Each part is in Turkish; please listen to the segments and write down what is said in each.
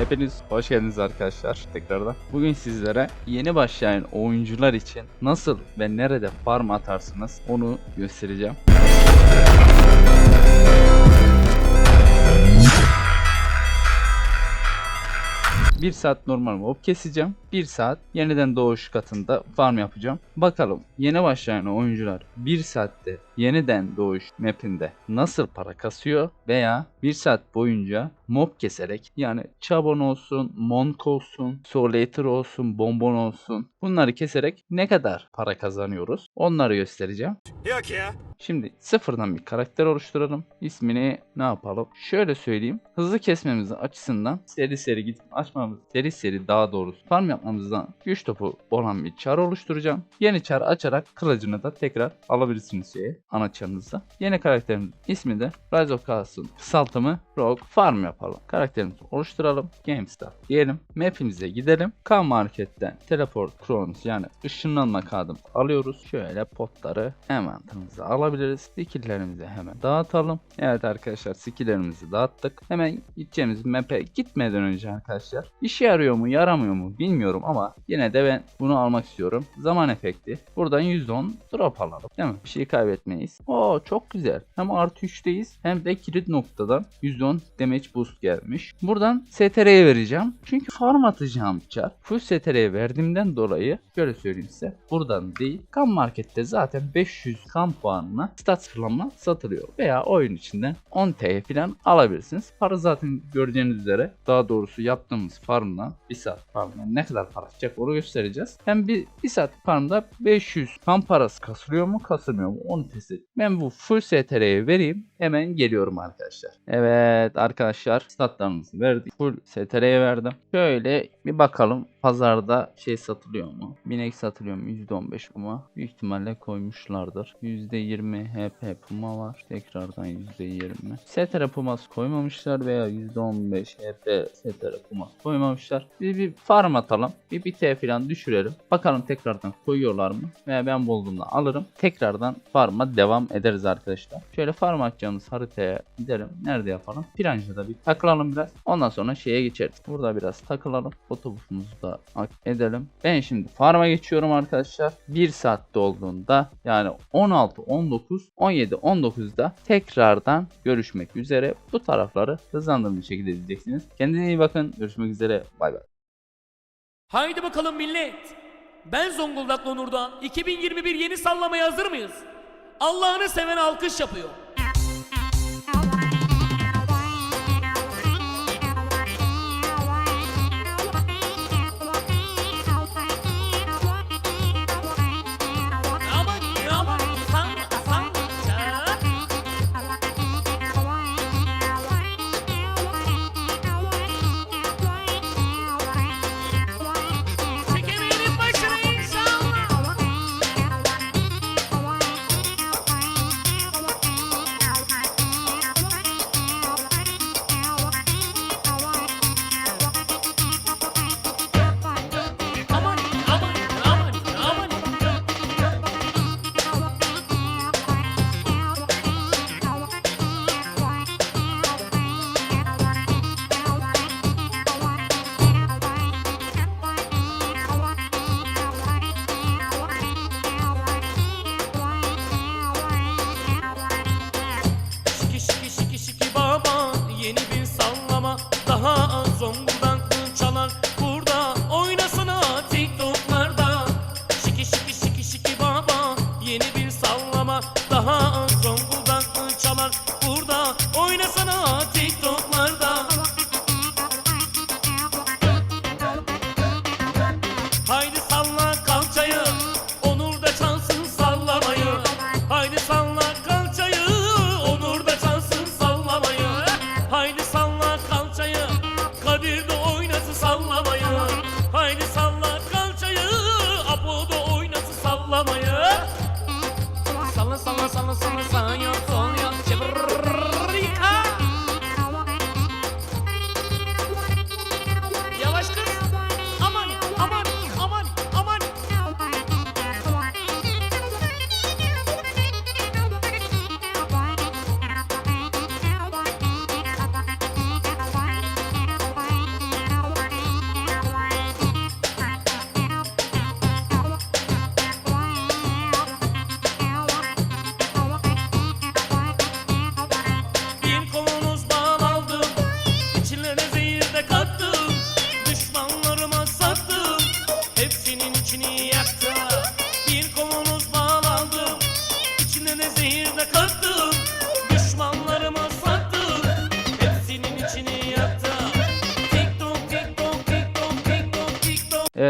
Hepiniz hoş geldiniz arkadaşlar tekrardan. Bugün sizlere yeni başlayan oyuncular için nasıl ve nerede farm atarsınız onu göstereceğim. Bir saat normal mob keseceğim. Bir saat yeniden doğuş katında farm yapacağım. Bakalım yeni başlayan oyuncular bir saatte yeniden doğuş mapinde nasıl para kasıyor veya bir saat boyunca mob keserek yani Chabon olsun, Monk olsun, Solator olsun, Bonbon olsun bunları keserek ne kadar para kazanıyoruz onları göstereceğim. Yok ya. Şimdi sıfırdan bir karakter oluşturalım. İsmini ne yapalım? Şöyle söyleyeyim. Hızlı kesmemiz açısından seri seri gidip açmamız, seri seri daha doğrusu farm yapmamızdan güç topu olan bir çar oluşturacağım. Yeni çar açarak kılıcını da tekrar alabilirsiniz şeye, ana çarınızda. Yeni karakterimizin ismi de Rise of Chaos'un kısaltımı Rogue Farm yapalım. Karakterimizi oluşturalım. GameStart diyelim. Map'imize gidelim. K marketten teleport Kronos yani ışınlanma kağıdım alıyoruz. Şöyle potları envanterimize alabiliriz. Skill'lerimizi hemen dağıtalım. Evet arkadaşlar skill'lerimizi dağıttık. Hemen gideceğimiz map'e gitmeden önce arkadaşlar işe yarıyor mu yaramıyor mu bilmiyorum ama yine de ben bunu almak istiyorum. Zaman efekti. Buradan %10 drop alalım. Değil mi? Bir şey kaybetmeyiz. Oo çok güzel. Hem artı 3'teyiz hem de kilit noktadan %10 damage boost gelmiş. Buradan STR'ye vereceğim. Çünkü farm atacağım çar. Full STR'ye verdiğimden dolayı şöyle söyleyeyim size. Buradan değil. Kan markette zaten 500 kan puanına stat sıfırlama satılıyor. Veya oyun içinden 10 TL falan alabilirsiniz. Para zaten göreceğiniz üzere daha doğrusu yaptığımız farmdan bir saat farmdan ne kadar para çıkacak onu göstereceğiz. Hem bir, bir saat farmda 500 kan parası kasılıyor mu kasılmıyor mu onu test edeyim. Ben bu full STR'ye vereyim. Hemen geliyorum arkadaşlar. Evet arkadaşlar statlarımızı verdik. Full STR'ye verdim. Şöyle bir bakalım pazarda şey satılıyor mu? Binek satılıyor mu? %15 puma. Büyük ihtimalle koymuşlardır. %20 HP puma var. Tekrardan %20. STR puması koymamışlar veya %15 HP STR puması koymamışlar. Biz bir farm atalım. Bir bite falan düşürelim. Bakalım tekrardan koyuyorlar mı? Veya ben bulduğumda alırım. Tekrardan farma devam ederiz arkadaşlar. Şöyle farm atacağımız haritaya gidelim. Nerede yapalım? Piranjada bir takılalım biraz. Ondan sonra şeye geçeriz. Burada biraz takılalım. Otobüsümüzü da edelim. Ben şimdi farma geçiyorum arkadaşlar. 1 saatte olduğunda yani 16, 19, 17, 19'da tekrardan görüşmek üzere. Bu tarafları hızlandırmış bir şekilde izleyeceksiniz. Kendinize iyi bakın. Görüşmek üzere. Bay bay. Haydi bakalım millet. Ben Zonguldaklı Onur'dan 2021 yeni sallamaya hazır mıyız? Allah'ını seven alkış yapıyor.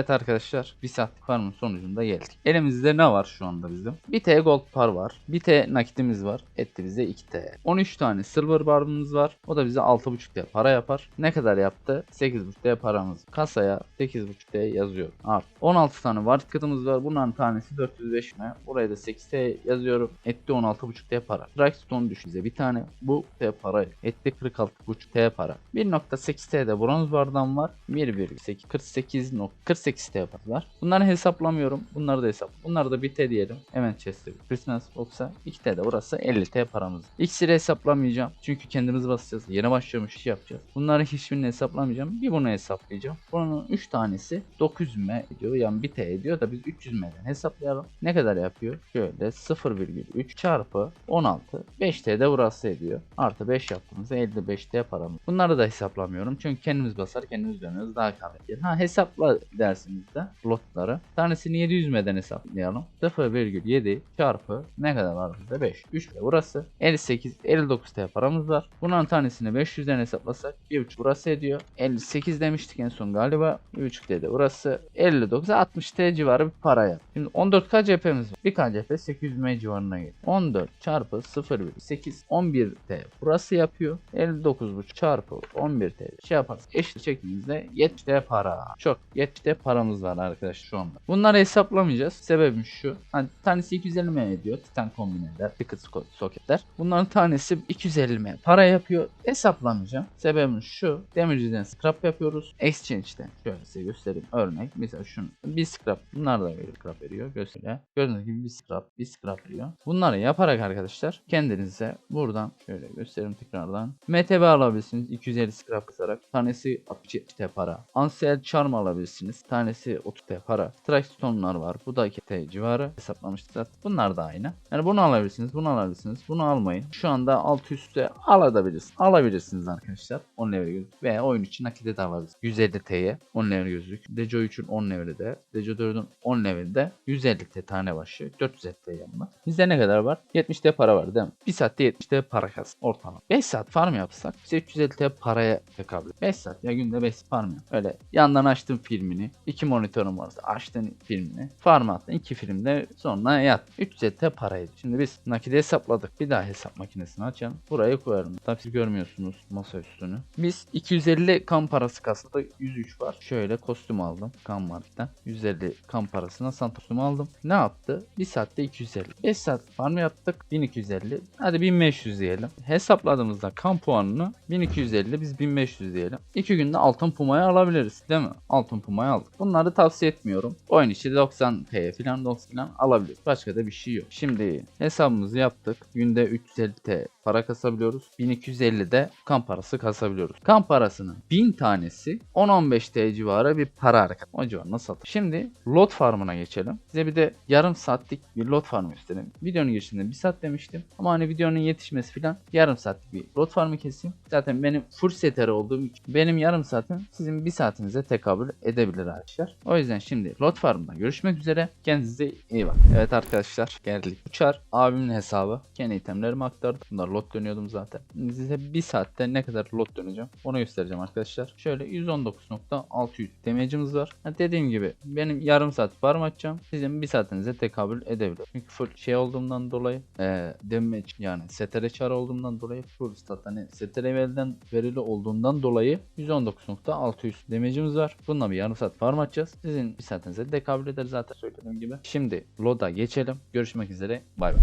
Evet arkadaşlar bir saatlik farmın sonucunda geldik. Elimizde ne var şu anda bizim? 1 T gold par var. 1 T nakitimiz var. Etti bize 2 T. 13 tane silver barımız var. O da bize 6.5 T para yapar. Ne kadar yaptı? 8.5 T paramız. Kasaya 8.5 T yazıyor. Art. 16 tane var tıkıtımız var. Bunların tanesi 405 mi? Buraya da 8 T yazıyorum. Etti 16.5 T para. Dragstone düş bize bir tane. Bu T para. Etti 46.5 T para. 1.8 T'de bronz bardan var. 1,8 48 48 T var. Bunları hesaplamıyorum. Bunları da hesap. Bunları da bir T diyelim. Hemen chest'e. Christmas box'a 2 T'de burası 50 T paramız. İkisini hesaplamayacağım. Çünkü kendimiz basacağız. Yeni başlamış iş yapacağız. Bunları hiçbirini hesaplamayacağım. Bir bunu hesaplayacağım. Bunun 3 tanesi 900 M ediyor. Yani 1 T ediyor da biz 300 M'den hesaplayalım. Ne kadar yapıyor? Şöyle 0,3 çarpı 16. 5 T'de burası ediyor. Artı 5 yaptığımızda 55 T paramız. Bunları da hesaplamıyorum. Çünkü kendimiz basar kendimiz dönüyoruz. Daha kahve Ha hesapla dersiniz de lotları. Tanesini 700 M'den hesaplayalım. 0,7 çarpı ne kadar var bizde? 5. 3 de burası. 58, 59 T paramız var. Bunların tanesini 500'den hesaplasak 1,5 burası ediyor. 58 demiştik en son galiba. 1,5 dedi burası. 59, 60 T civarı bir para yap. Şimdi 14K cephemiz var. 1K cephe 800 M civarına geliyor. 14 çarpı 0,8 11 T burası yapıyor. 59,5 çarpı 11 T şey yaparız. Eşit çektiğimizde 70 T para. Çok 70 T paramız var arkadaşlar şu anda. Bunları hesaplamayacağız. Sebebim şu. Hani tanesi 250 M ediyor. Titan kombineler, ticket so- soketler. Bunların tanesi 250 M para yapıyor. Hesaplamayacağım. Sebebim şu. Demirciden scrap yapıyoruz. Exchange'den şöyle size göstereyim. Örnek. Mesela şunu. Bir scrap. Bunlar da böyle scrap veriyor. Gösteriyor. Gördüğünüz gibi bir scrap. Bir scrap veriyor. Bunları yaparak arkadaşlar kendinize buradan şöyle göstereyim tekrardan. MTB alabilirsiniz. 250 scrap kısarak. Tanesi 60 T para. Ansel Charm alabilirsiniz. Tanesi 30 T para. Strike Stone'lar var. Bu da 2 T civarı. Hesaplamıştık zaten. Bunlar da aynı. Yani bunu alabilirsiniz. Bunu alabilirsiniz. Bunu almayın. Şu anda alt üstte alabilirsiniz. Alabilirsiniz arkadaşlar. 10 level gözlük. Ve oyun için nakide de alabilirsiniz. 150 T'ye 10 level gözlük. Dejo 3'ün 10 level'de. Dejo 4'ün 10 level'de 150 T tane başı. 450 T yanına. Bizde ne kadar var? 70 T para var değil mi? 1 saatte 70 T para kas ortalama. 5 saat farm yapsak bize 350 T paraya tekabül. 5 saat ya günde 5 farm yap. Öyle yandan açtın filmini. 2 monitörün varsa açtın filmini. Attın 2 filmde sonra yat. 350 T paraydı. Şimdi biz nakide hesapladık. Bir daha hesap makinesini açalım. Buraya koyarım. Tabii siz görmüyorsunuz masa üstünü. Biz 250 kan parası kasada 103 var. Şöyle kostüm aldım. Kan marketten. 150 kan parasına sant aldım. Ne yaptı? 1 saatte 250. 5 saat farm yaptık. 1250. Hadi 1500 diyelim. Hesapladığımızda kan puanını 1250 biz 1500 diyelim. 2 günde altın pumayı alabiliriz değil mi? Altın pumayı aldık. Bunları tavsiye etmiyorum. Oyun içi 90 T falan 90 falan alabiliriz. Başka da bir şey yok. Şimdi hesabımızı yaptık. Günde 350 T para kasabiliyoruz. 1250 de kan parası kasabiliyoruz. Kan parasının 1000 tanesi 10-15 T civarı bir para hareket. O civarında satın. Şimdi lot farmına geçelim. Size bir de yarım saatlik bir lot farmı göstereyim. Videonun girişinde 1 saat demiştim. Ama hani videonun yetişmesi falan yarım saatlik bir lot farmı keseyim. Zaten benim full seter olduğum için benim yarım saatim sizin bir saatinize tekabül edebilir arkadaşlar. O yüzden şimdi lot farmında görüşmek üzere. Kendinize iyi bakın. Evet arkadaşlar geldik. Uçar abimin hesabı. Kendi itemlerimi aktardım. Bunlar lot dönüyordum zaten. Size bir saatte ne kadar lot döneceğim onu göstereceğim arkadaşlar. Şöyle 119.600 demecimiz var. Ha, dediğim gibi benim yarım saat farm açacağım. Sizin bir saatinize tekabül edebilir. Çünkü full şey olduğumdan dolayı e, damage yani setere çar olduğumdan dolayı full stat hani setere evvelden verili olduğundan dolayı 119.600 damage'imiz var. Bununla bir yarım saat farm açacağız. Sizin bir saatinize tekabül eder zaten söylediğim gibi. Şimdi loda geçelim. Görüşmek üzere. Bay bay.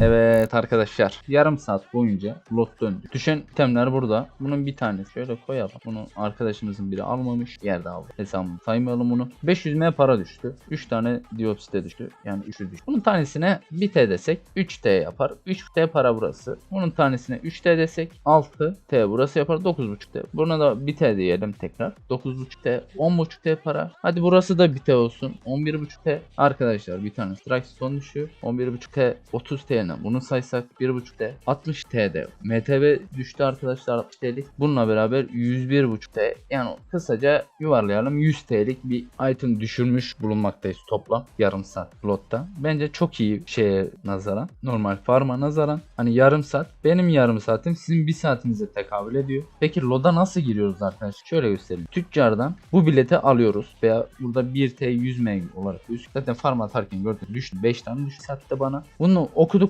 Evet arkadaşlar yarım saat boyunca lot döndü. Düşen itemler burada. Bunun bir tanesi şöyle koyalım. Bunu arkadaşımızın biri almamış. Yerde aldı. Hesabını saymayalım bunu. 500 M para düştü. 3 tane diopsite düştü. Yani 3'ü düştü. Bunun tanesine 1 T desek 3 T yapar. 3 T para burası. Bunun tanesine 3 T desek 6 T burası yapar 9.5 T. Buna da 1 T diyelim tekrar. 9.5 T 10.5 T para. Hadi burası da 1 T olsun. 11.5 T. Arkadaşlar bir tane strike son düşüyor. 11.5 T 30 T'ne bunu saysak 1.5 T 60 T'de MTB düştü arkadaşlar 60 TL'lik. Bununla beraber 101.5 T yani kısaca yuvarlayalım 100 TL'lik bir item düşürmüş bulunmaktayız toplam yarım saat lotta. Bence çok iyi şeye nazaran normal farma nazaran hani yarım saat benim yarım saatim sizin bir saatinize tekabül ediyor. Peki loda nasıl giriyoruz arkadaşlar? Şöyle göstereyim. Tüccardan bu bileti alıyoruz veya burada 1T 100 M olarak. Zaten farm atarken gördüm düştü 5 tane düştü sattı bana. Bunu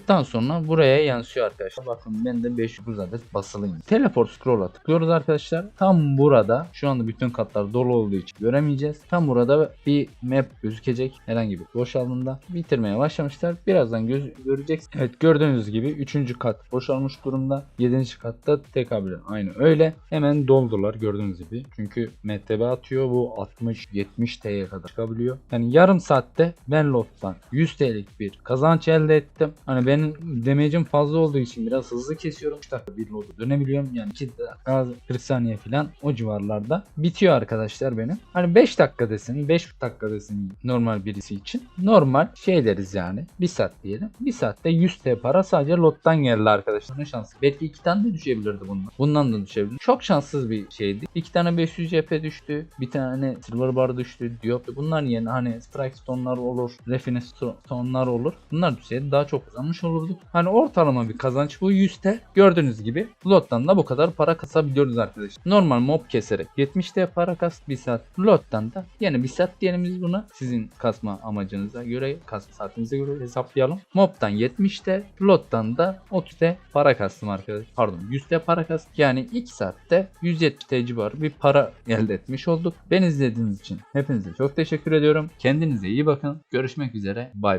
okuduktan sonra buraya yansıyor arkadaşlar. Bakın ben de 500 adet basılıyım. Teleport scroll'a tıklıyoruz arkadaşlar. Tam burada şu anda bütün katlar dolu olduğu için göremeyeceğiz. Tam burada bir map gözükecek herhangi bir boş alanında. Bitirmeye başlamışlar. Birazdan göz göreceksiniz. Evet gördüğünüz gibi 3. kat boşalmış durumda. 7. katta tekabül aynı öyle. Hemen doldular gördüğünüz gibi. Çünkü MTB atıyor bu 60-70 T'ye kadar çıkabiliyor. Yani yarım saatte ben lottan 100 TL'lik bir kazanç elde ettim. Hani benim damage'im fazla olduğu için biraz hızlı kesiyorum. 3 dakika bir lotu dönebiliyorum. Yani 2 dakika 40 saniye falan o civarlarda bitiyor arkadaşlar benim. Hani 5 dakika desin 5 dakika desin normal birisi için. Normal şey deriz yani. 1 saat diyelim. 1 saatte 100 T para sadece lottan geldi arkadaşlar. Ne şansı. Belki 2 tane de düşebilirdi bundan. Bundan da düşebilir. Çok şanssız bir şeydi. 2 tane 500 CP düştü. Bir tane silver bar düştü. Diop. Bunlar yerine hani strike stone'lar olur. Refine stone'lar olur. Bunlar düşseydi daha çok kazanmış olurduk. Hani ortalama bir kazanç bu 100 T. Gördüğünüz gibi lottan da bu kadar para kasabiliyoruz arkadaşlar. Normal mob keserek 70 T para kas bir saat. Lottan da yani bir saat diyelim biz buna. Sizin kasma amacınıza göre kasma saatinize göre hesaplayalım. Mob'tan 70 T. Lottan da 30 T para kastım arkadaşlar. Pardon 100 T para kastım. Yani 2 saatte 170 T civarı bir para elde etmiş olduk. Beni izlediğiniz için hepinize çok teşekkür ediyorum. Kendinize iyi bakın. Görüşmek üzere. Bay bay.